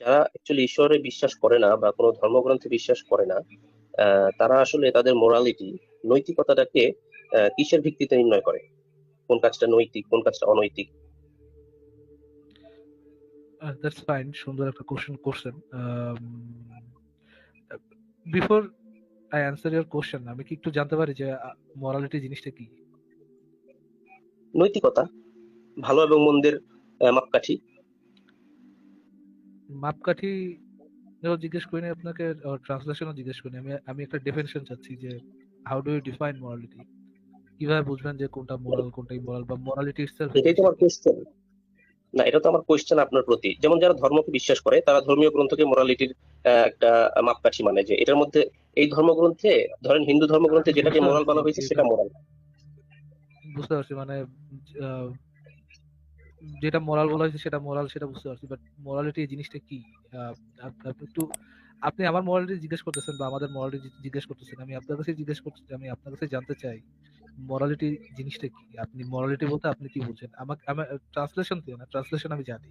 যারা অ্যাকচুয়ালি ঈশ্বরে বিশ্বাস করে না বা কোনো ধর্মগ্রন্থে বিশ্বাস করে না তারা আসলে তাদের মোরালিটি নৈতিকতাটাকে কিসের ভিত্তিতে নির্ণয় করে? কোন কাজটা নৈতিক কোন কাজটা অনৈতিক? দ্যাটস ফাইন সুন্দর একটা কোশ্চেন করছেন। Before I answer your question আমি কি একটু জানতে পারি যে মরালিটি জিনিসটা কি? নৈতিকতা ভালো এবং মন্দের মাপকাঠি। মাপকাঠি জিজ্ঞেস করিনি আপনাকে ট্রান্সলেশনও জিজ্ঞেস করিনি আমি আমি একটা ডেফিনেশন চাচ্ছি যে how do you define morality কীভাবে বুঝবেন যে কোনটা মোরাল কোনটা ইমোরাল বা মরালিটি ইটসেলফ এটাই তো আমার কোয়েশ্চেন না এটা তো আমার কোয়েশ্চেন আপনার প্রতি। যেমন যারা ধর্মকে বিশ্বাস করে তারা ধর্মীয় গ্রন্থকে মোরালিটির একটা মাপকাঠি মানে যে এটার মধ্যে এই ধর্মগ্রন্থে ধরেন হিন্দু ধর্মগ্রন্থে যেটাকে মোরাল বলা হয়েছে সেটা মোরাল বুঝতে পারছি মানে যেটা মোরাল বলা হয়েছে, সেটা মোরাল সেটা বুঝতে পারছি বাট মোরালিটি এই জিনিসটা কি? একটু, আপনি আমার মোরালিটি জিজ্ঞেস করতেছেন বা আমাদের মোরালিটি জিজ্ঞেস করতেছেন, আমি আপনার কাছে জিজ্ঞেস করতে আমি আপনার কাছে জানতে চাই মোরালিটি জিনিসটা কি? আপনি মোরালিটি বলতে আপনি কি বুঝেন? আমাকে, আমার ট্রান্সলেশন দিয়ে না ট্রান্সলেশন আমি জানি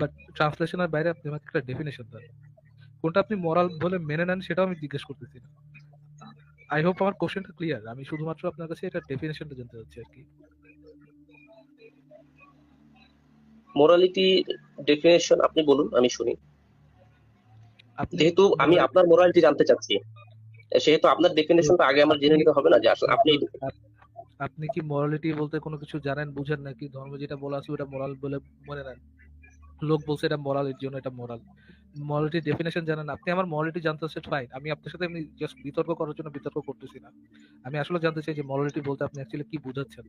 বাট ট্রান্সলেশনের বাইরে আপনি আমাকে একটা ডেফিনেশন দেন। কোনটা আপনি মোরাল বলে মেনে নেন, সেটাও আমি জিজ্ঞেস করতেছি না। আই হোপ আমার কোশ্চেনটা ক্লিয়ার আমি শুধুমাত্র আপনার কাছে এটা ডেফিনেশনটা জানতে চাচ্ছি আর কি। মোরালিটি ডেফিনেশন আপনি বলুন আমি শুনি। যেহেতু আমি আপনার মোরালিটি জানতে চাচ্ছি সেহেতু আপনার ডেফিনেশনটা আগে আমার জেনে নিতে হবে না যে আসলে আপনি আপনি কি মরালিটি বলতে কোনো কিছু জানেন বুঝেন নাকি ধর্ম যেটা বলা আছে ওটা মোরাল বলে মনে নেন। লোক বলছে এটা মোরাল এর জন্য এটা মোরাল মরালিটি ডেফিনেশন জানেন আপনি আমার মরালিটি জানতে চাচ্ছেন ফাইন আমি আপনার সাথে এমনি জাস্ট বিতর্ক করার জন্য বিতর্ক করতেছি না। আমি আসলে জানতে চাই যে মরালিটি বলতে আপনি অ্যাকচুয়ালি কি বোঝাচ্ছেন।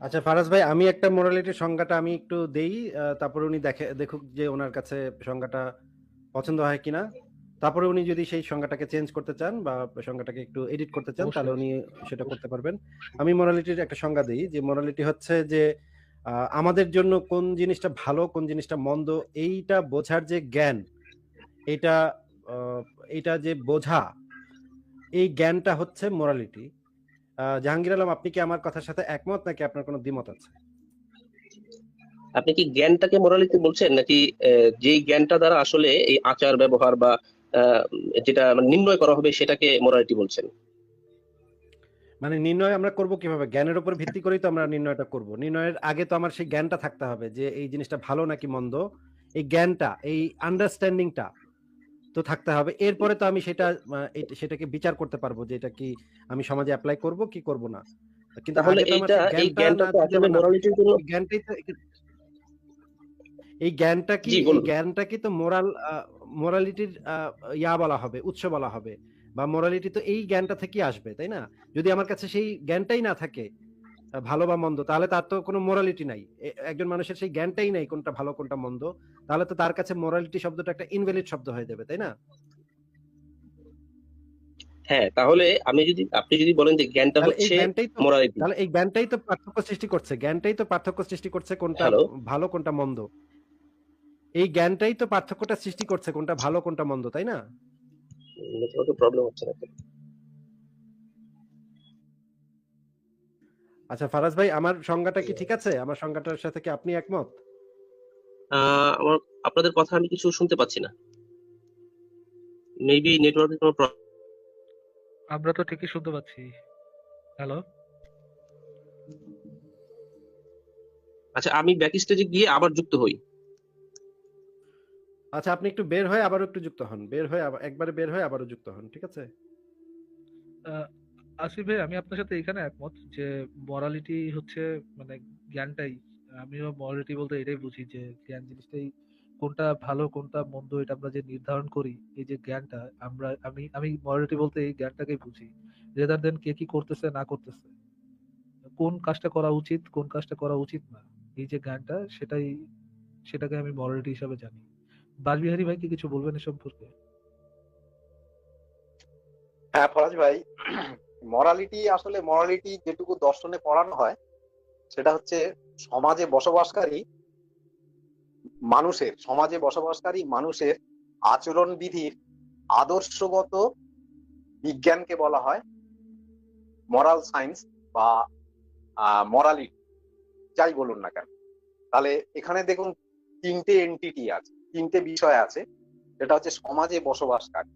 আচ্ছা ফারাজ ভাই আমি একটা মোরালিটির সংজ্ঞাটা আমি একটু দেই তারপরে উনি দেখে দেখুক যে ওনার কাছে সংজ্ঞাটা পছন্দ হয় কিনা। তারপরে উনি যদি সেই সংজ্ঞাটাকে চেঞ্জ করতে চান বা সংজ্ঞাটাকে একটু এডিট করতে চান তাহলে উনি সেটা করতে পারবেন। আমি মোরালিটির একটা সংজ্ঞা দিই যে মোরালিটি হচ্ছে যে আমাদের জন্য কোন জিনিসটা ভালো কোন জিনিসটা মন্দ এইটা বোঝার যে জ্ঞান এটা এইটা যে বোঝা এই জ্ঞানটা হচ্ছে মোরালিটি জাহাঙ্গীর আলম আপনি কি আমার কথার সাথে একমত নাকি আপনার কোনো দ্বিমত আছে? আপনি কি জ্ঞানটাকে মোরালিটি বলছেন নাকি যেই জ্ঞানটা দ্বারা আসলে এই আচার ব্যবহার বা যেটা মানে নির্ণয় করা হবে সেটাকে মোরালিটি বলছেন? মানে নির্ণয় আমরা করব কীভাবে? জ্ঞানের উপর ভিত্তি করেই তো আমরা নির্ণয়টা করব। নির্ণয়ের আগে তো আমার সেই জ্ঞানটা থাকতে হবে যে এই জিনিসটা ভালো নাকি মন্দ এই জ্ঞানটা এই আন্ডারস্ট্যান্ডিংটা তো থাকতে হবে। এরপরে তো আমি সেটা সেটাকে বিচার করতে পারব যে এটা কি আমি সমাজে অ্যাপ্লাই করব কি করব না। কিন্তু এই জ্ঞানটা কি জ্ঞানটা কি তো মোরাল মোরালিটির ইয়া বলা হবে উৎস বলা হবে। বা মোরালিটি তো এই জ্ঞানটা থেকে আসবে তাই না? যদি আমার কাছে সেই জ্ঞানটাই না থাকে ভালো বা মন্দ তাহলে তার তো কোনো মোরালিটি নাই। একজন মানুষের সেই জ্ঞানটাই নাই কোনটা ভালো কোনটা মন্দ। তাহলে তো তার কাছে মোরালিটি শব্দটা একটা ইনভ্যালিড শব্দ হয়ে যাবে তাই না? হ্যাঁ তাহলে আমি যদি আপনি যদি বলেন যে জ্ঞানটা এই হচ্ছে জ্ঞানটাই তো মোরালিটি তাহলে এই জ্ঞানটাই তো পার্থক্য সৃষ্টি করছে জ্ঞানটাই তো পার্থক্য সৃষ্টি করছে কোনটা ভালো কোনটা মন্দ। এই জ্ঞানটাই তো পার্থক্যটা সৃষ্টি করছে কোনটা ভালো কোনটা মন্দ তাই না? প্রবলেম হচ্ছে নাকি আচ্ছা ফারাজ ভাই আমার সংজ্ঞাটা কি ঠিক আছে? আমার সংজ্ঞাটার সাথে কি আপনি একমত? আহ, আমার আপনাদের কথা আমি কিছু শুনতে পাচ্ছি না। মেবি নেটওয়ার্কের কোনো প্রবলেম আমরা তো ঠিকই শুনতে পাচ্ছি। হ্যালো আচ্ছা আমি ব্যাক স্টেজে গিয়ে আবার যুক্ত হই। আচ্ছা আপনি একটু বের হয়ে আবারও একটু যুক্ত হন। বের হয়ে একবারে বের হয়ে আবারও যুক্ত হন ঠিক আছে? আসিফ ভাই, আমি আপনার সাথে এখানে একমত যে মরালিটি হচ্ছে মানে জ্ঞানটাই। আমিও মরালিটি বলতে এটাই বুঝি যে জ্ঞান জিনিসটাই কোনটা ভালো, কোনটা মন্দ, এটা আমরা যে নির্ধারণ করি, এই যে জ্ঞানটা, আমরা, আমি আমি মরালিটি বলতে এই জ্ঞানটাকেই বুঝি। রেদার দেন কে কি করতেছে, না করতেছে। কোন কাজটা করা উচিত, কোন কাজটা করা উচিত না, এই যে জ্ঞানটা, সেটাই, সেটাকে আমি মরালিটি হিসাবে জানি। বাজবিহারী ভাই, কি কিছু বলবেন এ সম্পর্কে? হ্যাঁ ফরাজ ভাই মরালিটি আসলে মরালিটি যেটুকু দর্শনে পড়ানো হয়, সেটা হচ্ছে সমাজে বসবাসকারী মানুষের, সমাজে বসবাসকারী মানুষের আচরণ বিধির আদর্শগত বিজ্ঞানকে বলা হয় মরাল সায়েন্স বা মরালিটি যাই বলুন না কেন। তাহলে এখানে দেখুন তিনটে এন্টিটি আছে, তিনটে বিষয় আছে, সেটা হচ্ছে সমাজে বসবাসকারী।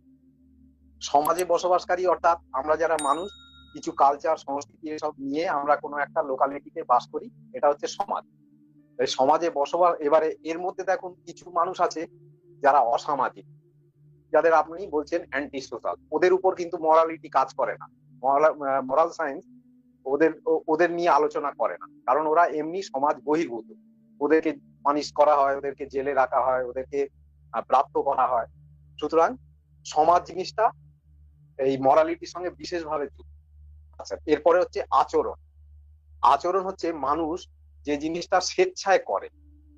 সমাজে বসবাসকারী অর্থাৎ আমরা যারা মানুষ, কিছু কালচার সংস্কৃতি এসব নিয়ে আমরা কোনো একটা লোকালিটিতে বাস করি, এটা হচ্ছে সমাজ। সমাজে বসবাস, এবারে এর মধ্যে দেখুন কিছু মানুষ আছে যারা অসামাজিক, যাদের আপনি বলছেন অ্যান্টি সোশ্যাল ওদের উপর কিন্তু মরালিটি কাজ করে না। মরাল সায়েন্স ওদের ওদের নিয়ে আলোচনা করে না। কারণ ওরা এমনি সমাজ বহির্ভূত। ওদেরকে পানিশ করা হয়, ওদেরকে জেলে রাখা হয়, ওদেরকে প্রাপ্ত করা হয়। সুতরাং সমাজ জিনিসটা এই মরালিটির সঙ্গে বিশেষভাবে যুক্ত। আচ্ছা এরপরে হচ্ছে আচরণ। আচরণ হচ্ছে মানুষ যে জিনিসটা স্বেচ্ছায় করে,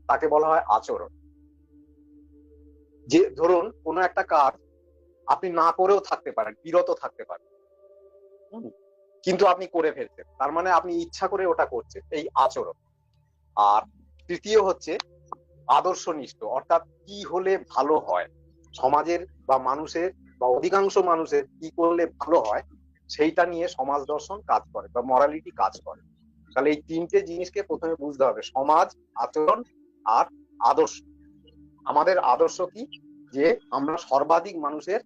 তাকে বলা হয় আচরণ। যে, ধরুন কোনো একটা কাজ আপনি না করেও থাকতে পারেন, বিরত থাকতে পারেন। কিন্তু আপনি করে ফেলছেন, তার মানে আপনি ইচ্ছা করে ওটা করছেন, এই আচরণ। আর তৃতীয় হচ্ছে আদর্শনিষ্ঠ, অর্থাৎ কি হলে ভালো হয়, সমাজের বা মানুষের বা অধিকাংশ মানুষের কি করলে ভালো হয়, সেইটা নিয়ে সমাজ দর্শন কাজ করে বা মরালিটি কাজ করে। তাহলে এই তিনটে জিনিসকে প্রথমে বুঝতে হবে, সমাজ, আচরণ আর আদর্শ। আমাদের আদর্শ কি? যে আমরা সর্বাধিক মানুষের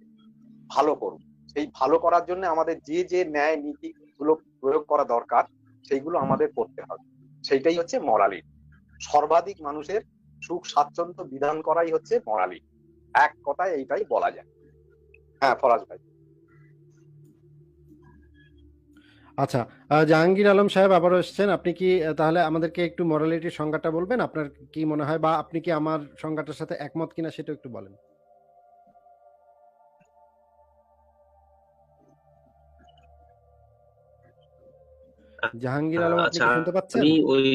ভালো করব। সেই ভালো করার জন্য আমাদের যে যে ন্যায় নীতি গুলো প্রয়োগ করা দরকার, সেইগুলো আমাদের করতে হবে। সেইটাই হচ্ছে মরালিটি সর্বাধিক মানুষের সুখ স্বাচ্ছন্দ্য বিধান করাই হচ্ছে মরালিটি এক কথায় এইটাই বলা যায়। হ্যাঁ ফরাজ ভাই। আচ্ছা জাহাঙ্গীর আলম সাহেব আবারও এসেছেন। আপনি কি তাহলে আমাদেরকে একটু মরালিটির সংজ্ঞাটা বলবেন? আপনার কি মনে হয় বা আপনি কি আমার সংজ্ঞাটার সাথে একমত কিনা সেটা একটু বলেন। জাহাঙ্গীর আলম আপনি আচ্ছা, শুনতে পাচ্ছেন? আমি ওই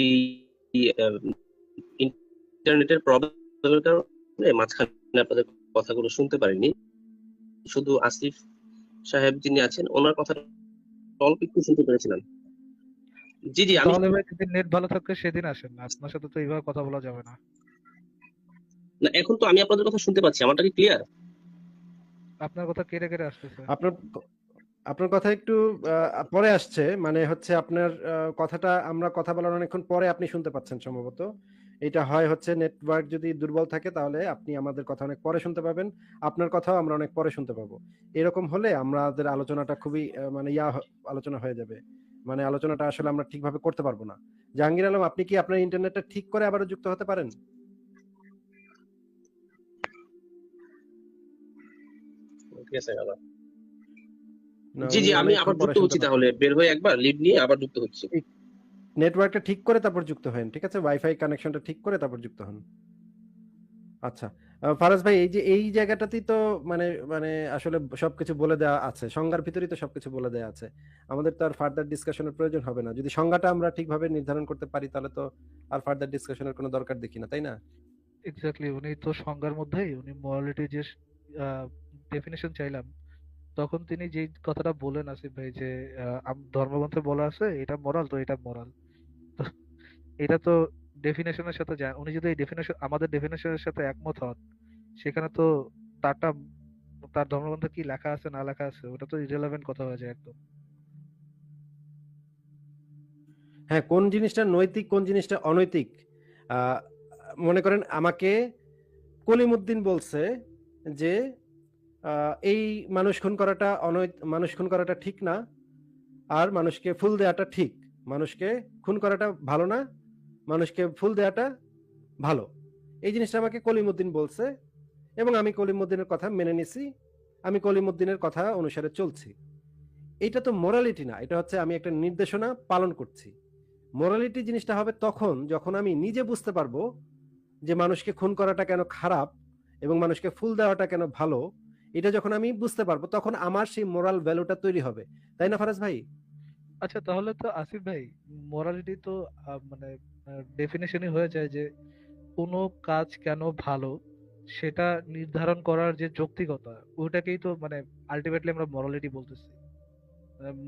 ইন্টারনেটের প্রবলেমের কারণে মাঝখানে আপনাদের কথাগুলো শুনতে পারিনি। শুধু আসিফ সাহেব যিনি আছেন ওনার কথা অল্প একটু শুনতে পেরেছিলাম। জি জি আমি তাহলে ভাই যেদিন নেট ভালো থাকবে সেদিন আসেন আপনার সাথে তো এইভাবে কথা বলা যাবে না। না এখন তো আমি আপনাদের কথা শুনতে পাচ্ছি। আমারটা কি ক্লিয়ার আপনার কথা কেটে কেটে আসতেছে। আপনার আপনার কথা একটু আহ, পরে আসছে। মানে হচ্ছে আপনার কথাটা আমরা কথা বলার অনেকক্ষণ পরে আপনি শুনতে পাচ্ছেন সম্ভবত। এটা হয় হচ্ছে নেটওয়ার্ক যদি দুর্বল থাকে তাহলে আপনি আমাদের কথা অনেক পরে শুনতে পাবেন। আপনার কথাও আমরা অনেক পরে শুনতে পাবো। এরকম হলে আমাদের আলোচনাটা খুবই মানে ইয়া আলোচনা হয়ে যাবে। মানে আলোচনাটা আসলে আমরা ঠিকভাবে করতে পারব না। জাহাঙ্গীর আলম আপনি কি আপনার ইন্টারনেটটা ঠিক করে আবারও যুক্ত হতে পারেন? জি জি আমি আবার যুক্ত হচ্ছি তাহলে। বের হয়ে একবার লিভ নিয়ে আবার যুক্ত হচ্ছি। নেটওয়ার্কটা ঠিক করে তারপর যুক্ত হন ঠিক আছে? ওয়াইফাই কানেকশনটা ঠিক করে তারপর যুক্ত হন। আচ্ছা ফারাজ ভাই, এই যে, এই জায়গাটাতেই তো মানে মানে আসলে সবকিছু বলে দেওয়া আছে, সংজ্ঞার ভিতরেই তো সবকিছু বলে দেওয়া আছে। আমাদের তো আর ফার্দার ডিসকাশনের প্রয়োজন হবে না। যদি সংজ্ঞাটা আমরা ঠিকভাবে নির্ধারণ করতে পারি, তাহলে তো আর ফার্দার ডিসকাশনের কোনো দরকার দেখি না, তাই না? এক্স্যাক্টলি উনি তো সংজ্ঞার মধ্যেই, উনি মরালিটি যে ডেফিনেশন চাইলাম, তখন তিনি যে কথাটা বলেন আসিফ ভাই যে ধর্মগ্রন্থে বলা আছে, এটা মরাল তো এটা মরাল এটা তো ডেফিনেশনের সাথে যায়। উনি যদি এই ডেফিনেশন আমাদের ডেফিনেশনের সাথে একমত হন, সেখানে তো তারটা, তার ধর্মগ্রন্থে কি লেখা আছে, না লেখা আছে, ওটা তো ইরেলেভেন্ট কথা হয়ে যায় একদম। হ্যাঁ কোন জিনিসটা নৈতিক, কোন জিনিসটা অনৈতিক? মনে করেন আমাকে কলিমুদ্দিন বলছে যে এই মানুষ খুন করাটা অনৈত, মানুষ খুন করাটা ঠিক না, আর মানুষকে ফুল দেওয়াটা ঠিক। মানুষকে খুন করাটা ভালো না মানুষকে ফুল দেওয়াটা ভালো। এই জিনিসটা আমাকে কলিমুদ্দিন বলছে এবং আমি কলিমুদ্দিনের কথা মেনে নিছি, আমি কলিমুদ্দিনের কথা অনুসারে চলছি। এটা তো মোরালিটি না, এটা হচ্ছে আমি একটা নির্দেশনা পালন করছি। মোরালিটি জিনিসটা হবে তখন যখন আমি নিজে বুঝতে পারব যে মানুষকে খুন করাটা কেন খারাপ এবং মানুষকে ফুল দেওয়াটা কেন ভালো, এটা যখন আমি বুঝতে পারব তখন আমার সেই মোরাল ভ্যালুটা তৈরি হবে। তাই না ফারাজ ভাই? আচ্ছা তাহলে তো আসিফ ভাই মোরালিটি তো মানে ডেফিনেশনই হয়ে যায় যে কোনো কাজ কেন ভালো সেটা নির্ধারণ করার যে যৌক্তিকতা ওইটাকেই তো মানে আলটিমেটলি আমরা মরালিটি বলতেছি।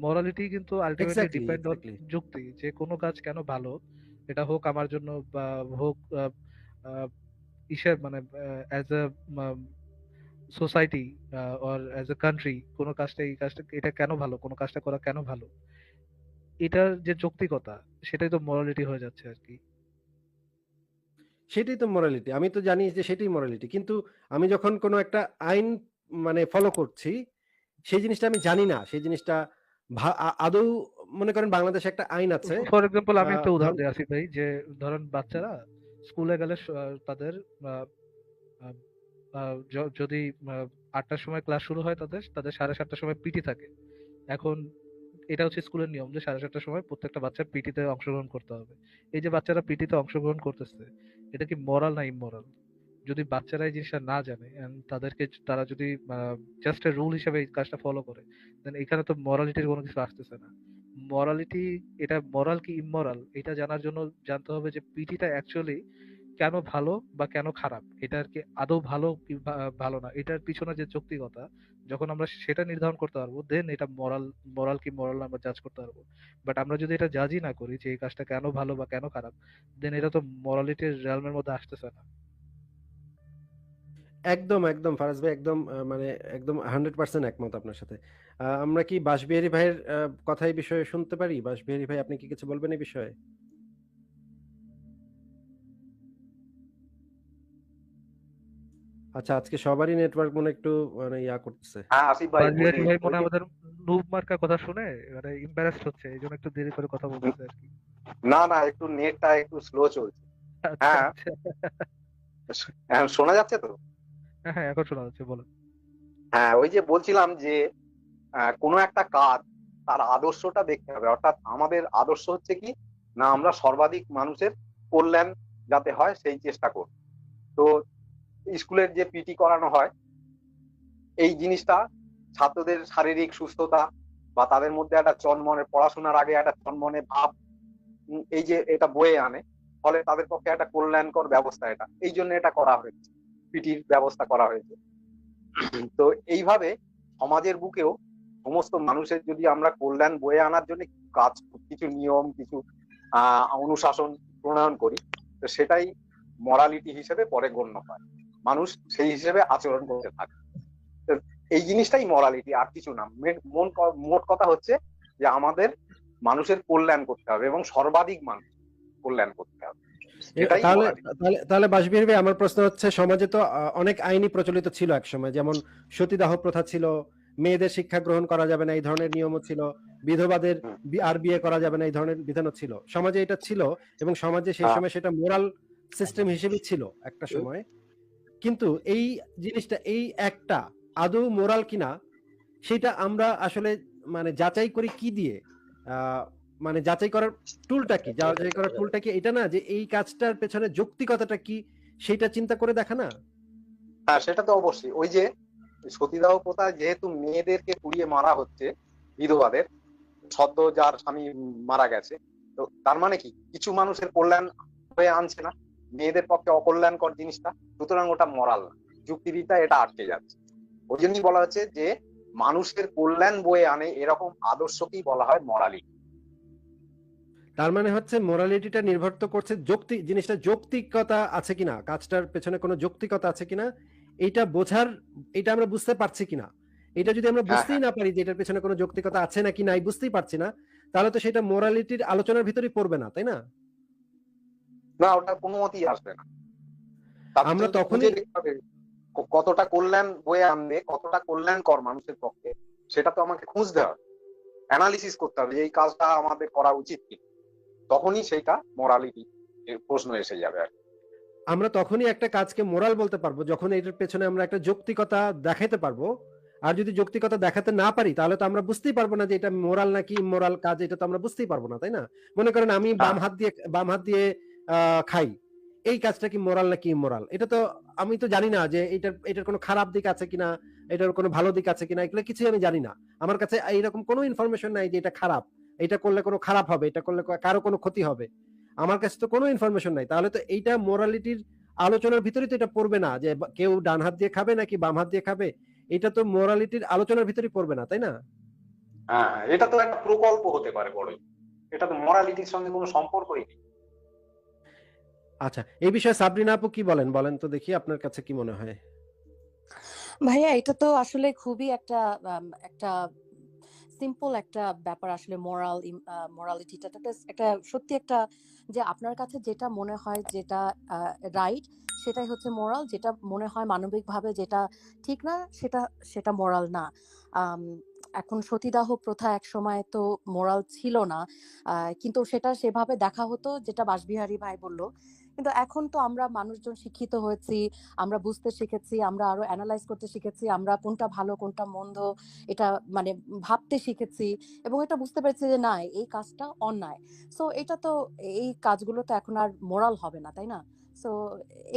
মরালিটি কিন্তু আলটিমেটলি ডিপেন্ড অন যুক্তি যে কোনো কাজ কেন ভালো এটা হোক আমার জন্য বা হোক ইসের মানে as a society or as a country কোনো কাজটা এই কাজটা এটা কেন ভালো কোনো কাজটা করা কেন ভালো? এটার যে যৌক্তিকতা সেটাই তো মরালিটি হয়ে যাচ্ছে আর কি। সেটাই তো মোরালিটি আমি তো জানি যে সেটাই মোরালিটি কিন্তু আমি যখন কোনো একটা আইন মানে ফলো করছি সেই জিনিসটা আমি জানি না। সেই জিনিসটা আদৌ মনে করেন বাংলাদেশে একটা আইন আছে। ফর এক্সাম্পল আমি একটা উদাহরণ দিই আসিফ ভাই যে ধরেন বাচ্চারা স্কুলে গেলে তাদের যদি আটটার সময় ক্লাস শুরু হয় তাদের তাদের সাড়ে সাতটার সময় পিটি থাকে। এখন এটা হচ্ছে স্কুলের নিয়ম যে সাড়ে সাতটার সময় প্রত্যেকটা বাচ্চার পিটিতে অংশগ্রহণ করতে হবে। এই যে বাচ্চারা পিটিতে অংশগ্রহণ করতেছে, এটা কি মরাল না ইমোরাল যদি বাচ্চারা এই জিনিসটা না জানে তাদেরকে তারা যদি জাস্ট রুল হিসেবে এই কাজটা ফলো করে দেন এখানে তো মরালিটির কোনো কিছু আসতেছে না। মরালিটি এটা মরাল কি ইমমরাল এটা জানার জন্য জানতে হবে যে পিটিটা অ্যাকচুয়ালি কেন ভালো বা কেন খারাপ? এটা আর কি আদৌ ভালো কি ভালো না? এটার পিছনে যে যৌক্তিকতা যখন আমরা সেটা নির্ধারণ করতে পারব দেন এটা মরাল মরাল কি মরাল আমরা জাজ করতে পারব। বাট আমরা যদি এটা জাজই না করি যে এই কাজটা কেন ভালো বা কেন খারাপ দেন এটা তো মরালিটির রিয়ালমের মধ্যে আসতেছে না। একদম একদম ফারাজ ভাই একদম মানে একদম হান্ড্রেড পার্সেন্ট একমত আপনার সাথে। আমরা কি বাসবিহারী ভাইয়ের আহ, কথা এই বিষয়ে শুনতে পারি? বাসবিহারী ভাই আপনি কি কিছু বলবেন এই বিষয়ে? আচ্ছা আজকে সবারই নেটওয়ার্ক মনে একটু মানে ইয়া করতেছে। হ্যাঁ আসিফ ভাই ভাই মনে আমাদের নুব মার্কা কথা শুনে মানে ইম্বারাসড হচ্ছে এই জন্য একটু দেরি করে কথা বলতেছে আর কি। না না একটু নেটটা একটু স্লো চলছে। আচ্ছা হ্যাঁ। আচ্ছা। এখন শোনা যাচ্ছে তো? হ্যাঁ হ্যাঁ এখন শোনা যাচ্ছে বলো হ্যাঁ ওই যে বলছিলাম যে আহ, কোনো একটা কাজ তার আদর্শটা দেখতে হবে। অর্থাৎ আমাদের আদর্শ হচ্ছে কি? না আমরা সর্বাধিক মানুষের কল্যাণ যাতে হয় সেই চেষ্টা করব। তো স্কুলের যে পিটি করানো হয়, এই জিনিসটা ছাত্রদের শারীরিক সুস্থতা বা তাদের মধ্যে একটা চনমনে, পড়াশোনার আগে একটা চনমনে ভাব এই যে এটা বয়ে আনে, ফলে তাদের পক্ষে একটা কল্যাণকর ব্যবস্থা এটা। এই জন্য এটা করা হয়েছে পিটির ব্যবস্থা করা হয়েছে। তো এইভাবে সমাজের বুকেও সমস্ত মানুষের যদি আমরা কল্যাণ বয়ে আনার জন্য কাজ, কিছু নিয়ম, কিছু অনুশাসন প্রণয়ন করি, তো সেটাই মরালিটি হিসেবে পরে গণ্য হয়। মানুষ সেই হিসেবে আচরণ করতে থাকে। এই জিনিসটাই মরালিটি আর কিছু না। মন মোট কথা হচ্ছে যে আমাদের মানুষের কল্যাণ করতে হবে এবং সর্বাধিক মানুষ কল্যাণ করতে হবে। তাহলে। তাহলে বাসবিহারী ভাই আমার প্রশ্ন হচ্ছে সমাজে তো অনেক আইনই প্রচলিত ছিল একসময়। যেমন সতীদাহ প্রথা ছিল মেয়েদের শিক্ষা গ্রহণ করা যাবে না এই ধরনের নিয়মও ছিল। বিধবাদের আর বিয়ে করা যাবে না এই ধরনের বিধানও ছিল। সমাজে এটা ছিল এবং সমাজে সেই হ্যাঁ। সময় সেটা মোরাল সিস্টেম হিসেবে ছিল একটা সময়। কিন্তু এই জিনিসটা, এই একটা আদৌ মোরাল কিনা, সেটা আমরা আসলে মানে যাচাই করি কি দিয়ে? মানে যাচাই করার টুলটা কি? যাচাই করার টুলটা কি? এটা না যে এই কাজটার পেছনে যৌক্তিকতাটা কি, সেটা চিন্তা করে দেখা না? হ্যাঁ সেটা তো অবশ্যই। ওই যে সতীদাহ প্রথা যেহেতু মেয়েদেরকে পুড়িয়ে মারা হচ্ছে, বিধবাদের, সদ্য যার স্বামী মারা গেছে, তো তার মানে কি? কিছু মানুষের কল্যাণ হয়ে আনছে না? মেয়েদের পক্ষে অকল্যাণকর জিনিসটা সুতরাং ওটা মরাল যুক্তিবিদ্যা এটা আটকে যাচ্ছে। ওই জন্যই বলা হচ্ছে যে মানুষের কল্যাণ বয়ে আনে এরকম আদর্শকেই বলা হয় মরালি তার মানে হচ্ছে মোরালিটিটা নির্ভর তো করছে যৌক্তিক জিনিসটা যৌক্তিকতা আছে কিনা কাজটার পেছনে কোনো যৌক্তিকতা আছে কিনা এটা বোঝার এটা আমরা বুঝতে পারছি কিনা। এটা যদি আমরা বুঝতেই না পারি যে এটার পেছনে কোনো যৌক্তিকতা আছে নাকি নাই বুঝতেই পারছি না তাহলে তো সেটা মোরালিটির আলোচনার ভিতরেই পড়বে না তাই না? না ওটা কোনো মতেই আসবে না। আমরা তখনই- ক- কতটা কল্যাণ বয়ে আনবে কতটা কল্যাণকর মানুষের পক্ষে। সেটা তো আমাকে খুঁজতে হবে। অ্যানালিসিস করতে হবে এই কাজটা আমাদের করা উচিত কি। তখনই সেইটা মোরালিটি প্রশ্ন এসে যাবে আর আমরা তখনই একটা কাজকে মোরাল বলতে পারব যখন এটার পেছনে আমরা একটা যৌক্তিকতা দেখাতে পারব। আর যদি যৌক্তিকতা দেখাতে না পারি তাহলে তো আমরা বুঝতেই পারব না যে এটা মোরাল নাকি মোরাল কাজ এটা তো আমরা বুঝতেই পারব না তাই না? মনে করেন আমি বাম হাত দিয়ে বাম হাত দিয়ে খাই। এই কাজটা কি মোরাল নাকি ইমোরাল এটা তো আমি তো জানি না যে এটার এটার কোনো খারাপ দিক আছে কিনা, এটার কোনো ভালো দিক আছে কিনা, এগুলো কিছুই আমি জানি না। আমার কাছে এইরকম কোনো ইনফরমেশন নাই যে এটা খারাপ। এটা করলে কোনো খারাপ হবে, এটা করলে কারও কোনো ক্ষতি হবে। আমার কাছে তো কোনো ইনফরমেশন নাই। তাহলে তো এইটা মোরালিটির আলোচনার ভিতরে তো এটা পড়বে না যে কেউ ডান হাত দিয়ে খাবে নাকি বাম হাত দিয়ে খাবে? এটা তো মোরালিটির আলোচনার ভিতরে পড়বে না, তাই না? হ্যাঁ এটা তো একটা প্রকল্প হতে পারে বড়ই। এটা তো মোরালিটির সঙ্গে কোনো সম্পর্কই নেই। আচ্ছা এই বিষয়ে সাবরিনা আপু কি বলেন? বলেন তো দেখি আপনার কাছে কি মনে হয়। ভাইয়া, এটা তো আসলে খুবই একটা একটা সিম্পল একটা ব্যাপার আসলে মোরাল মোরালিটিটা একটা সত্যি একটা যে আপনার কাছে যেটা মনে হয় যেটা রাইট সেটাই হচ্ছে মোরাল যেটা মনে হয় মানবিকভাবে যেটা ঠিক না, সেটা সেটা মোরাল না। এখন সতীদাহ প্রথা এক সময় তো মোরাল ছিল না কিন্তু সেটা সেভাবে দেখা হতো, যেটা বাসবিহারী ভাই বলল কিন্তু এখন তো আমরা মানুষজন শিক্ষিত হয়েছি আমরা বুঝতে শিখেছি আমরা আরও অ্যানালাইজ করতে শিখেছি আমরা কোনটা ভালো কোনটা মন্দ এটা মানে ভাবতে শিখেছি এবং এটা বুঝতে পেরেছি যে না এই কাজটা অন্যায়। সো এটা তো এই কাজগুলো তো এখন আর মোরাল হবে না তাই না? সো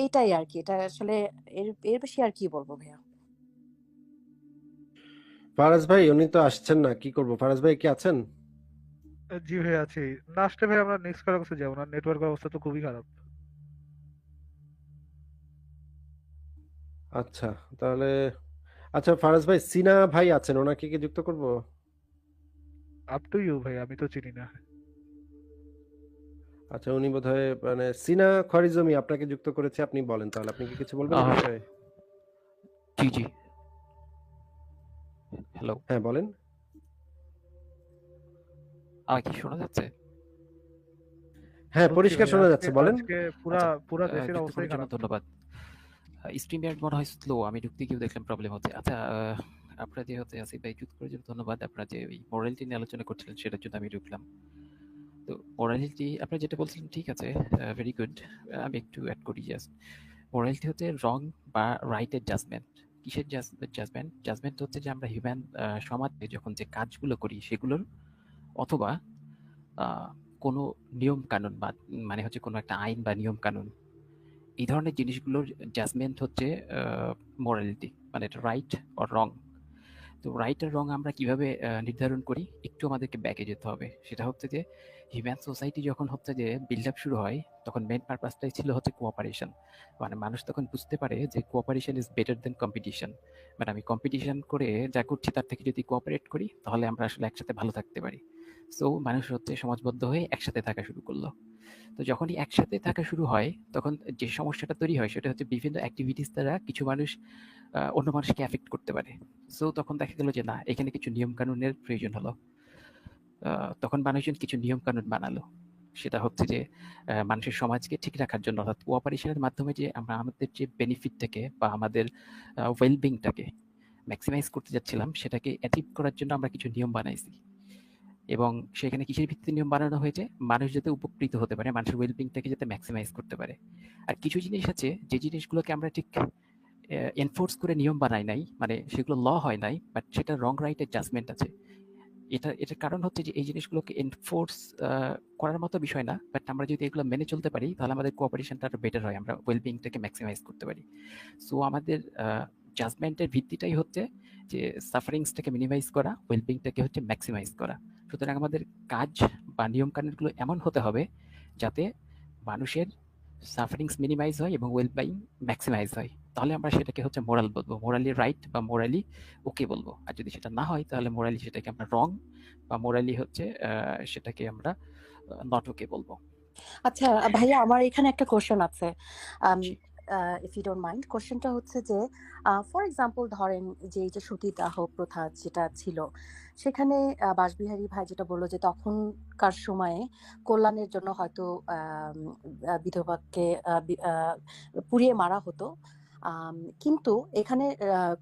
এইটাই আর কি এটা আসলে এর এর বেশি আর কি বলব ভাইয়া? ফারাজ ভাই উনি তো আসছেন না কি করব? ফারাজ ভাই কি আছেন? জি ভাই আছি। না আসলে ভাই আমরা নেক্সট কারও কাছে যাব না নেটওয়ার্ক অবস্থা তো খুবই খারাপ। আচ্ছা তাহলে আচ্ছা ফারাজ ভাই সিনা ভাই আছেন ওনাকে কি যুক্ত করব? আপ টু ইউ ভাই আমি তো চিনি না। আচ্ছা উনি বোধহয় মানে সিনা খরিজমি আপনাকে যুক্ত করেছে আপনি বলেন তাহলে আপনি কি কিছু বলবেন জি জি। হ্যালো হ্যাঁ বলেন। আমাকে কি শোনা যাচ্ছে? হ্যাঁ পরিষ্কার শোনা যাচ্ছে বলেন। আজকে পুরা আচ্ছা, পুরা দেশের খারাপ। ধন্যবাদ। স্ট্রিম ইয়ার্ড মনে হয় স্লো আমি ঢুকতে গিয়েও দেখলাম প্রবলেম হচ্ছে। আচ্ছা আপনারা যে হচ্ছে আসিফ ভাই যুক্ত করার জন্য ধন্যবাদ। আপনারা যে ওই মোরালিটি নিয়ে আলোচনা করছিলেন, সেটার জন্য আমি ঢুকলাম। তো মোরালিটি আপনারা যেটা বলছিলেন, ঠিক আছে ভেরি গুড আমি একটু অ্যাড করি জাস্ট মোরালিটি হচ্ছে রং বা রাইটের জাজমেন্ট কিসের জাজমেন্ট জাজমেন্ট হচ্ছে যে আমরা হিউম্যান সমাজে যখন যে কাজগুলো করি, সেগুলোর অথবা কোনো নিয়ম কানুন বা মানে হচ্ছে কোনো একটা আইন বা নিয়ম কানুন এই ধরনের জিনিসগুলোর জাজমেন্ট হচ্ছে মোরালিটি মানে রাইট অর রং তো রাইট আর রং আমরা কীভাবে নির্ধারণ করি? একটু আমাদেরকে ব্যাকে যেতে হবে। সেটা হচ্ছে যে হিউম্যান সোসাইটি যখন হচ্ছে যে বিল্ড আপ শুরু হয়, তখন মেন পারপাসটাই ছিল হচ্ছে কোঅপারেশন মানে মানুষ তখন বুঝতে পারে যে cooperation is better then competition মানে আমি কম্পিটিশন করে যা করছি তার থেকে যদি কোঅপারেট করি, তাহলে আমরা আসলে একসাথে ভালো থাকতে পারি। সো মানুষ হচ্ছে সমাজবদ্ধ হয়ে একসাথে থাকা শুরু করল। তো যখনই একসাথে থাকা শুরু হয়, তখন যে সমস্যাটা তৈরি হয় সেটা হচ্ছে বিভিন্ন অ্যাক্টিভিটিস দ্বারা কিছু মানুষ অন্য মানুষকে অ্যাফেক্ট করতে পারে। সো তখন দেখা গেল যে না, এখানে কিছু নিয়ম কানুনের প্রয়োজন হলো। তখন মানুষজন কিছু নিয়ম কানুন বানালো। সেটা হচ্ছে যে মানুষের সমাজকে ঠিক রাখার জন্য অর্থাৎ কোঅপারেশনের মাধ্যমে যে আমরা আমাদের যে বেনিফিটটাকে বা আমাদের ওয়েলবিংটাকে ম্যাক্সিমাইজ করতে যাচ্ছিলাম, সেটাকে অ্যাচিভ করার জন্য আমরা কিছু নিয়ম বানাইছি। এবং সেখানে কিসের ভিত্তিতে নিয়ম বানানো হয়েছে? মানুষ যাতে উপকৃত হতে পারে, মানুষের ওয়েলবিংটাকে যাতে ম্যাক্সিমাইজ করতে পারে। আর কিছু জিনিস আছে, যে জিনিসগুলোকে আমরা ঠিক এনফোর্স করে নিয়ম বানাই নাই মানে সেগুলো ল হয় নাই বাট সেটা রং রাইটের জাজমেন্ট আছে। এটা, এটার কারণ হচ্ছে যে এই জিনিসগুলোকে এনফোর্স করার মতো বিষয় না বাট আমরা যদি এগুলো মেনে চলতে পারি, তাহলে আমাদের কোঅপারেশনটা আরও বেটার হয়, আমরা ওয়েলবিংটাকে ম্যাক্সিমাইজ করতে পারি। সো আমাদের জাজমেন্টের ভিত্তিটাই হচ্ছে যে সাফারিংসটাকে মিনিমাইজ করা ওয়েলবিংটাকে হচ্ছে ম্যাক্সিমাইজ করা। সুতরাং আমাদের কাজ বা নিয়ম কানুনগুলো এমন হতে হবে যাতে মানুষের সাফারিংস মিনিমাইজ হয় এবং ওয়েলবিং ম্যাক্সিমাইজ হয়। তাহলে আমরা সেটাকে হচ্ছে মোরাল বলব। মোরালি রাইট বা মোরালি ওকে বলব। আর যদি সেটা না হয় তাহলে মোরালি সেটাকে আমরা রং বা মোরালি হচ্ছে সেটাকে আমরা নট ওকে বলব। আচ্ছা ভাইয়া আমার এখানে একটা কোশ্চেন আছে। ইফ ইউ ডোন্ট মাইন্ড কোশ্চেনটা হচ্ছে যে ফর এক্সাম্পল ধরেন যে এই যে সতীদাহ প্রথা যেটা ছিল, সেখানে বাসবিহারী ভাই যেটা বলল যে তখনকার সময়ে কল্যাণের জন্য হয়তো বিধবাকে পুড়িয়ে মারা হতো। কিন্তু এখানে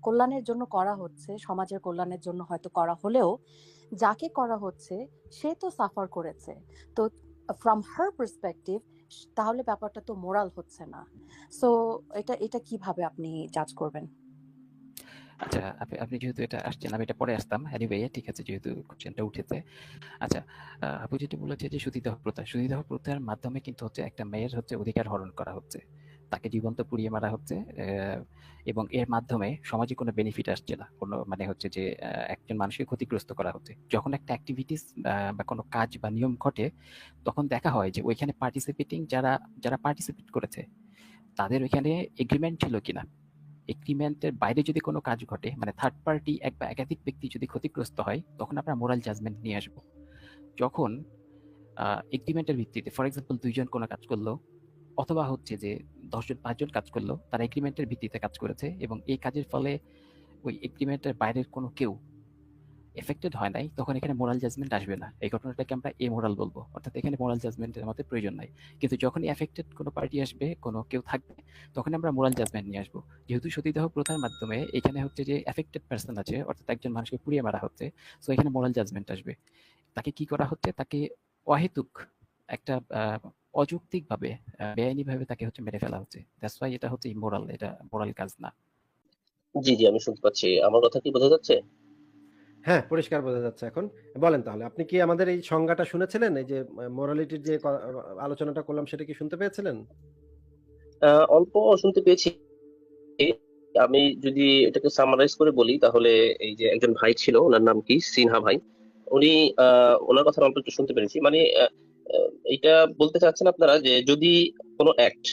কল্যাণের জন্য করা হচ্ছে, সমাজের কল্যাণের জন্য হয়তো করা হলেও যাকে করা হচ্ছে, সে তো সাফার করেছে। তো ফ্রম হার পার্সপেক্টিভ তাহলে ব্যাপারটা তো মোরাল হচ্ছে না। সো এটা এটা কীভাবে আপনি জাজ করবেন? আচ্ছা আপনি আপনি যেহেতু এটা আসছেন, আমি এটা পরে আসতাম। এনিওয়ে ঠিক আছে, যেহেতু কোশ্চেনটা উঠেছে। আচ্ছা আপনি আপু যেটা বলেছে যে সুতিদাহ প্রথা সুতিদাহ প্রথার মাধ্যমে কিন্তু হচ্ছে একটা মেয়ের হচ্ছে অধিকার হরণ করা হচ্ছে। তাকে জীবন্ত পুড়িয়ে মারা হচ্ছে এবং এর মাধ্যমে সমাজে কোনো বেনিফিট আসছে না। কোনো মানে হচ্ছে যে একজন মানুষকে ক্ষতিগ্রস্ত করা হচ্ছে। যখন একটা অ্যাক্টিভিটিস বা কোনো কাজ বা নিয়ম ঘটে, তখন দেখা হয় যে ওইখানে পার্টিসিপেটিং যারা যারা পার্টিসিপেট করেছে, তাদের ওইখানে এগ্রিমেন্ট ছিল কিনা? এগ্রিমেন্টের বাইরে যদি কোনো কাজ ঘটে মানে থার্ড পার্টি এক বা একাধিক ব্যক্তি যদি ক্ষতিগ্রস্ত হয়, তখন আমরা মোরাল জাজমেন্ট নিয়ে আসব। যখন এগ্রিমেন্টের ভিত্তিতে ফর এক্সাম্পল দুইজন কোনো কাজ করল, অথবা হচ্ছে যে দশজন পাঁচজন কাজ করল, তারা এগ্রিমেন্টের ভিত্তিতে কাজ করেছে এবং এই কাজের ফলে ওই এগ্রিমেন্টের বাইরের কোনো কেউ এফেক্টেড হয় নাই। তখন এখানে মোরাল জাজমেন্ট আসবে না। এই ঘটনাটাকে আমরা এ মোরাল বলব। অর্থাৎ এখানে মোরাল জাজমেন্টের আমাদের প্রয়োজন নাই। কিন্তু যখনই এফেক্টেড কোনো পার্টি আসবে, কোনো কেউ থাকবে, তখন আমরা মোরাল জাজমেন্ট নিয়ে আসব। যেহেতু সতীদাহ প্রথার মাধ্যমে এখানে হচ্ছে যে এফেক্টেড পার্সন আছে, অর্থাৎ একজন মানুষকে পুড়িয়ে মারা হচ্ছে সো এখানে মোরাল জাজমেন্ট আসবে। তাকে কি করা হচ্ছে? তাকে অহেতুক একটা অযৌক্তিকভাবে আহ, বেআইনিভাবে তাকে হচ্ছে মেরে ফেলা হচ্ছে। দ্যাটস ওয়াই এটা হচ্ছে ইমোরাল এটা মোরাল কাজ না। জি জি আমি শুনতে পাচ্ছি। আমার কথা কি বোঝা যাচ্ছে? হ্যাঁ পরিষ্কার বোঝা যাচ্ছে এখন। বলেন তাহলে আপনি কি আমাদের এই সংজ্ঞাটা শুনেছিলেন? এই যে মোরালিটির যে আলোচনাটা করলাম সেটা কি শুনতে পেয়েছিলেন? অল্প শুনতে পেয়েছি। আমি যদি এটাকে সামারাইজ করে বলি তাহলে এই যে একজন ভাই ছিল ওনার নাম কি? সিনহা ভাই। উনি আহ, ওনার কথা অল্প একটু শুনতে পেরেছি। মানে এটা বলতে চাচ্ছেন আপনারা যে যদি কোনো অ্যাক্ট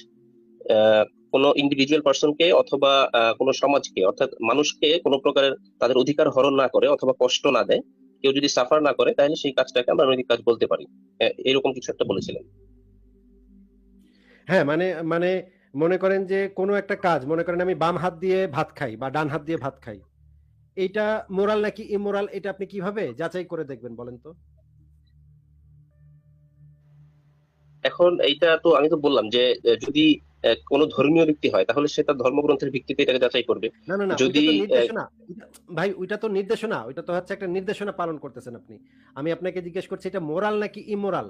কোনো ইন্ডিভিজুয়াল পার্সনকে অথবা কোনো সমাজকে, অর্থাৎ মানুষকে কোনো প্রকারের তাদের অধিকার হরণ না করে অথবা কষ্ট না দেয়, কেউ যদি সাফার না করে, তাহলে সেই কাজটাকে আমরা নৈতিক কাজ বলতে পারি। এরকম কিছু একটা বলেছিলেন। হ্যাঁ মানে মানে মনে করেন যে কোনো একটা কাজ, মনে করেন আমি বাম হাত দিয়ে ভাত খাই বা ডান হাত দিয়ে ভাত খাই এটা মোরাল নাকি ইমোরাল এটা আপনি কীভাবে যাচাই করে দেখবেন বলেন তো? এখন এইটা তো আমি তো বললাম যে যদি কোনো ধর্মীয় ব্যক্তি হয় তাহলে সে তার ধর্মগ্রন্থের ভিত্তিতে এটাকে যাচাই করবে। না না না যদি, ভাই ওইটা তো নির্দেশনা। ওইটা তো হচ্ছে একটা নির্দেশনা পালন করতেছেন আপনি। আমি আপনাকে জিজ্ঞেস করছি এটা মোরাল নাকি ইমোরাল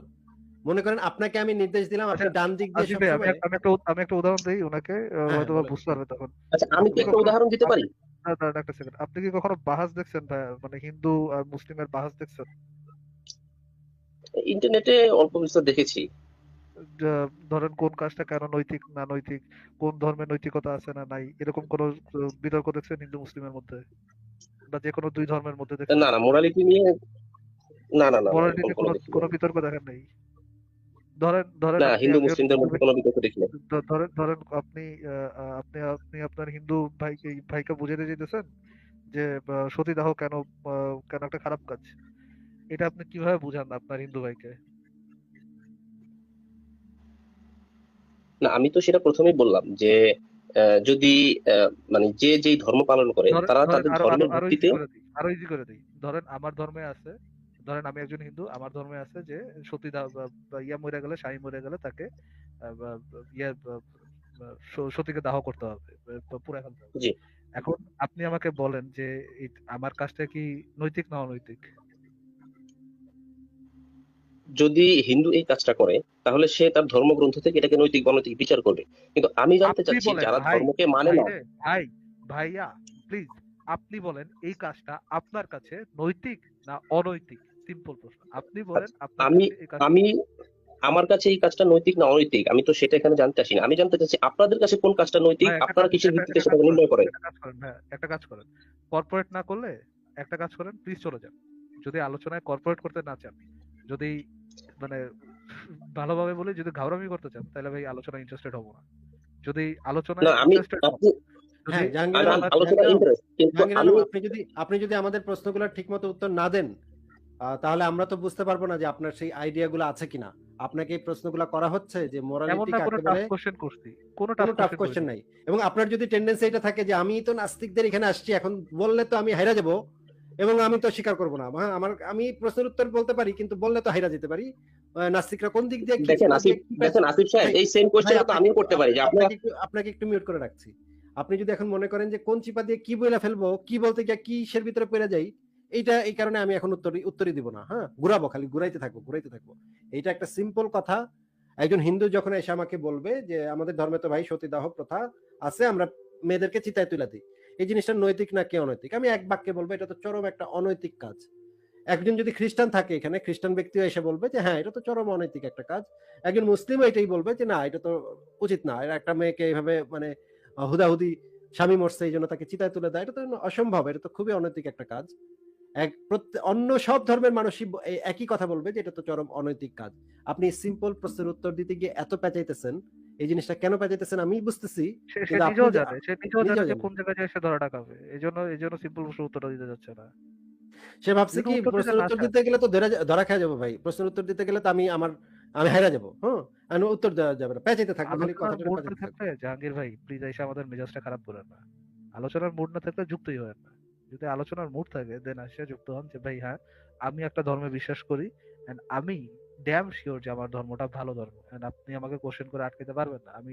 মনে করেন আপনাকে আমি নির্দেশ দিলাম আপনি আচ্ছা, ডান দিক দিয়ে আমি একটা আমি একটা উদাহরণ দিই ওনাকে হ্যাঁ, হয়তো বুঝতে পারবে তখন। আচ্ছা আমি কি একটা উদাহরণ দিতে পারি? না, দাঁড়ান একটা সেকেন্ড আপনি কি কখনো বাহাস দেখছেন ভাই? মানে হিন্দু আর মুসলিমের বাহাস দেখছেন? ইন্টারনেটে অল্প বিস্তর দেখেছি। ধরেন কোন কাজটা কেন নৈতিক না নৈতিক কোন ধর্মের নৈতিকতা আছে না নাই এরকম কোন বিতর্ক দেখছেন হিন্দু মুসলিমের মধ্যে? বা যে কোনো দুই ধর্মের মধ্যে দেখছেন? না না মোরালিটি নিয়ে না না না না, মোরালিটি এরকম কোনো কোনো বিতর্ক দেখেন নাই? ধরেন ধরেন না হিন্দু মুসলিমদের মধ্যে কোনো বিতর্ক দেখিনি ধ- ধরেন ধরেন আপনি আপনি আপনি আপনার হিন্দু ভাইকে ভাইকে বুঝাতে যেতেছেন যে সতীদাহ কেন কেন একটা খারাপ কাজ? এটা আপনি কীভাবে বুঝান আপনার হিন্দু ভাইকে? না আমি তো সেটা প্রথমেই বললাম যে যদি মানে যে যেই ধর্ম পালন করে তারা তাদের ধর্মের ভিত্তিতে আরও ইজি করে দিই। ধরেন আমার ধর্মে আছে ধরেন আমি একজন হিন্দু আমার ধর্মে আছে যে বা ইয়া মরে গেলে স্বামী মরে গেলে তাকে ইয়ে সতীকে দাহ করতে হবে ফেলতে হবে। জি। এখন আপনি আমাকে বলেন যে আমার কাজটা কি নৈতিক না অনৈতিক? যদি হিন্দু এই কাজটা করে তাহলে সে তার ধর্মগ্রন্থ থেকে এটাকে নৈতিক বনৈতিক বিচার করবে। কিন্তু আমি জানতে চাচ্ছি যারা ধর্মকে মানে না। ভাই ভাইয়া প্লিজ আপনি বলেন এই কাজটা আপনার কাছে নৈতিক না অনৈতিক? সিম্পল প্রশ্ন। আপনি বলেন আমি এই কাজটা আমি আমার কাছে এই কাজটা নৈতিক না অনৈতিক? আমি তো সেটা এখানে জানতে আসি না আমি জানতে চাচ্ছি আপনাদের কাছে কোন কাজটা নৈতিক? আপনারা কিসের ভিত্তিতে কাজ নির্ণয় করেন? একটা কাজ করেন কর্পোরেট না করলে একটা কাজ করেন প্লিজ চলে যান। যদি আলোচনায় কর্পোরেট করতে না চান যদি মানে ভালোভাবে বলি যদি ঘাওরামি করতে চান তাহলে ভাই আলোচনা ইন্টারেস্টেড হব না। যদি আলোচনায় না আমি ইন্টারেস্টেড আপনি হ্যাঁ জাহাঙ্গীর আলোচনা ইন্টারেস্ট কিন্তু আমি আপনি যদি আপনি যদি আমাদের প্রশ্নগুলোর ঠিকমতো উত্তর না দেন তাহলে আমরা তো বুঝতে পারব না যে আপনার সেই আইডিয়াগুলো আছে কিনা। আপনাকে এই প্রশ্নগুলো করা হচ্ছে যে মোরালিটি কাকে বলে কোশ্চেন করছি। কোনো কোনো টাফ কোশ্চেন নাই। এবং আপনার যদি টেন্ডেন্সি এটা থাকে যে আমি তো নাস্তিকদের এখানে আসছি এখন বললে তো আমি হাইরা যাব এবং আমি তো স্বীকার করব না। হ্যাঁ আমার আমি প্রশ্নের উত্তর বলতে পারি কিন্তু বললে তো হাইরা যেতে পারি। নাস্তিকরা কোন দিক দিয়ে দেখেন আসিফ দেখেন আসিফ সাহেব এই সেম কোশ্চেন তো আমিও করতে পারি যে আপনাকে আপনাকে একটু মিউট করে রাখছি। আপনি যদি এখন মনে করেন যে কোন চিপা দিয়ে কি বইলা ফেলব কি বলতে গিয়ে কিসের ভিতরে পড়ে যাই এইটা এই কারণে আমি এখন উত্তর উত্তরই দিব না হ্যাঁ? ঘুরাবো খালি ঘুরাইতে থাকব ঘুরাইতে থাকব। এইটা একটা সিম্পল কথা। একজন হিন্দু যখন এসে আমাকে বলবে যে আমাদের ধর্মে তো ভাই সতীদাহ প্রথা আছে আমরা মেয়েদেরকে চিতায় তুলে দিই। এই জিনিসটা নৈতিক না কি অনৈতিক? আমি এক বাক্যে বলব এটা তো চরম একটা অনৈতিক কাজ। একজন যদি খ্রিস্টান থাকে এখানে খ্রিস্টান ব্যক্তিও এসে বলবে যে হ্যাঁ এটা তো চরম অনৈতিক একটা কাজ। একজন মুসলিম এটাই বলবে যে না এটা তো উচিত না। এরা একটা মেয়েকে এইভাবে মানে হুদাহুদি স্বামী মরছে এই জন্য তাকে চিতায় তুলে দেয়। এটা তো অসম্ভব এটা তো খুবই অনৈতিক একটা কাজ। এক অন্য সব ধর্মের মানুষই একই কথা বলবে যে এটা তো চরম অনৈতিক কাজ। আপনি সিম্পল প্রশ্নের উত্তর দিতে গিয়ে এত পেঁচাইতেছেন এই জিনিসটা কেন পেঁচাইতেছেন আমি বুঝতেছি সে নিজেও জানে সে নিজেও জানে কোন জায়গায় যায় সে ধরা টাকাবে এই জন্য এই জন্য সিম্পল প্রশ্ন উত্তরটা দিতে যাচ্ছে না। সে ভাবছে কি প্রশ্নের উত্তর দিতে গেলে তো ধরা খেয়ে যাব ভাই। প্রশ্নের উত্তর দিতে গেলে তো আমি আমার আমি হাইরা যাব হ্যাঁ? আমি উত্তর দেওয়া যাবে না। পেঁচাইতে থাকব খালি কথাটা থাকলে জাহাঙ্গীর ভাই প্লিজ এসে আমাদের মেজাজটা খারাপ করেন না। আলোচনার মুড না থাকলে যুক্তই হয় না। যদি আলোচনার মুড থাকে দেন আসে যুক্ত হন যে ভাই হ্যাঁ আমি একটা ধর্মে বিশ্বাস করি এন্ড আমি ড্যাম শিওর যে আমার ধর্মটা ভালো ধর্ম এন্ড আপনি আমাকে কোশ্চেন করে আটকাতে পারবেন না। আমি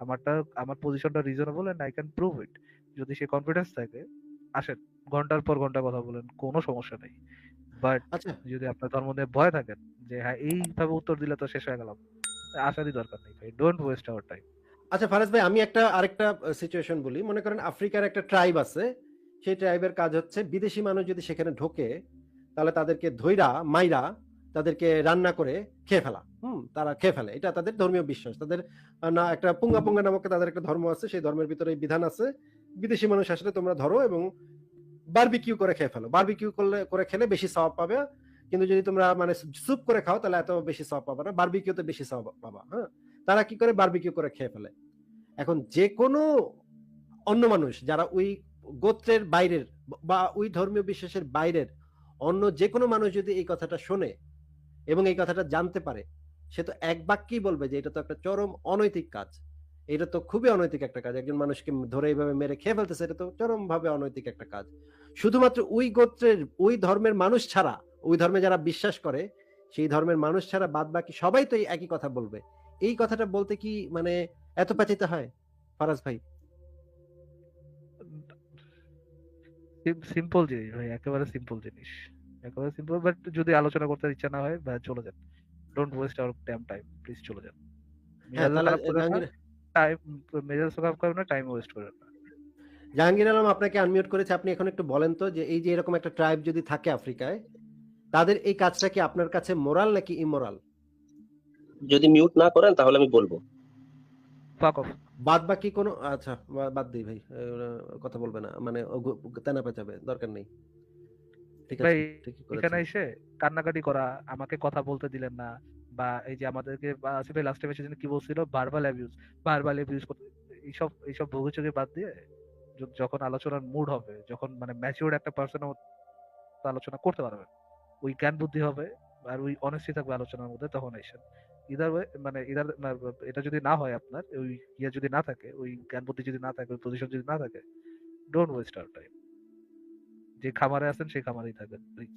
আমারটা আমার পজিশনটা reasonable and I can prove it যদি সে কনফিডেন্স থাকে আসেন ঘণ্টার পর ঘণ্টা কথা বলেন কোনো সমস্যা নেই। বাট আচ্ছা। যদি আপনার ধর্ম নিয়ে ভয় থাকেন যে হ্যাঁ এইভাবে উত্তর দিলে তো শেষ হয়ে গেলাম। আসারই দরকার নেই ভাই ডোন্ট ওয়েস্ট আওয়ার টাইম আচ্ছা ফারাজ ভাই আমি একটা আরেকটা সিচুয়েশন বলি। মনে করেন আফ্রিকার একটা ট্রাইব আছে সেই ট্রাইবের কাজ হচ্ছে বিদেশি মানুষ যদি সেখানে ঢোকে তাহলে তাদেরকে ধৈরা মাইরা তাদেরকে রান্না করে খেয়ে ফেলা। হুম তারা খেয়ে ফেলে। এটা তাদের ধর্মীয় বিশ্বাস। তাদের না একটা পুঙ্গা পুঙ্গা নামক তাদের একটা ধর্ম আছে সেই ধর্মের ভিতরে এই বিধান আছে। বিদেশি মানুষ আসলে তোমরা ধরো এবং বারবিকিউ করে খেয়ে ফেলো। বারবিকিউ করলে, করে খেলে বেশি সওয়াব পাবে, কিন্তু যদি তোমরা মানে স্যুপ করে খাও তাহলে এত বেশি সওয়াব পাবে না। বারবিকিউতে বেশি সওয়াব পাবা হ্যাঁ? তারা কি করে? বারবিকিউ করে খেয়ে ফেলে। এখন যে কোনো অন্য মানুষ যারা ওই গোত্রের বাইরের বা ওই ধর্মীয় বিশ্বাসের বাইরের অন্য যে কোনো মানুষ যদি এই কথাটা শোনে এবং এই কথাটা জানতে পারে, সে তো এক বাক্যেই বলবে যে এটা তো একটা চরম অনৈতিক কাজ। এটা তো খুবই অনৈতিক একটা কাজ। একজন মানুষকে ধরে এইভাবে মেরে খেয়ে ফেলতেছে এটা তো চরম ভাবে অনৈতিক একটা কাজ। শুধুমাত্র ওই গোত্রের ওই ধর্মের মানুষ ছাড়া ওই ধর্মে যারা বিশ্বাস করে সেই ধর্মের মানুষ ছাড়া বাদ বাকি সবাই তো একই কথা বলবে। এই কথাটা বলতে কি মানে এত প্যাচিতে হয় ফারাজ ভাই? সিম্পল জিনিস ভাই একেবারে সিম্পল জিনিস। একেবারে সিম্পল বাট যদি আলোচনা করতে ইচ্ছা না হয় বা চলে যান। Don't waste our time time please চলে যান। হ্যাঁ টাইম মেজাজ না টাইম ওয়েস্ট না। জাহাঙ্গীর আলম আপনাকে আনমিউট করেছে আপনি এখন একটু বলেন তো যে এই যে এরকম একটা ট্রাইব যদি থাকে আফ্রিকায় তাদের এই কাজটা কি আপনার কাছে মোরাল নাকি ইমোরাল যদি মিউট না করেন তাহলে আমি বলব। ফাক অফ বাদ বাকি কোনো আচ্ছা বাদ দিই ভাই কথা বলবে না মানে তেনা পেঁচাবে দরকার নেই। ঠিক আছে এখানে এসে কান্নাকাটি করা আমাকে কথা বলতে দিলেন না বা এই যে আমাদেরকে ভাই লাস্ট টাইম এসে যেন কি বলছিল? ভার্বাল অ্যাবিউজ ভার্বাল অ্যাবিউজ এইসব এইসব ভোগিচুকি বাদ দিয়ে যখন আলোচনার মুড হবে, যখন মানে ম্যাচিউরড একটা পার্সন আলোচনা করতে পারবে, ওই জ্ঞান বুদ্ধি হবে আর ওই অনেস্টি থাকবে আলোচনার মধ্যে, তখন এসেন ইদার মানে ইদার এটা যদি না হয় আপনার, ওই ইয়ে যদি না থাকে, ওই জ্ঞান বুদ্ধি যদি না থাকে, ওই পজিশন যদি না থাকে ডোন্ট ওয়েস্ট আওয়ার টাইম যে খামারে আছেন, সেই খামারেই থাকবেন প্লিজ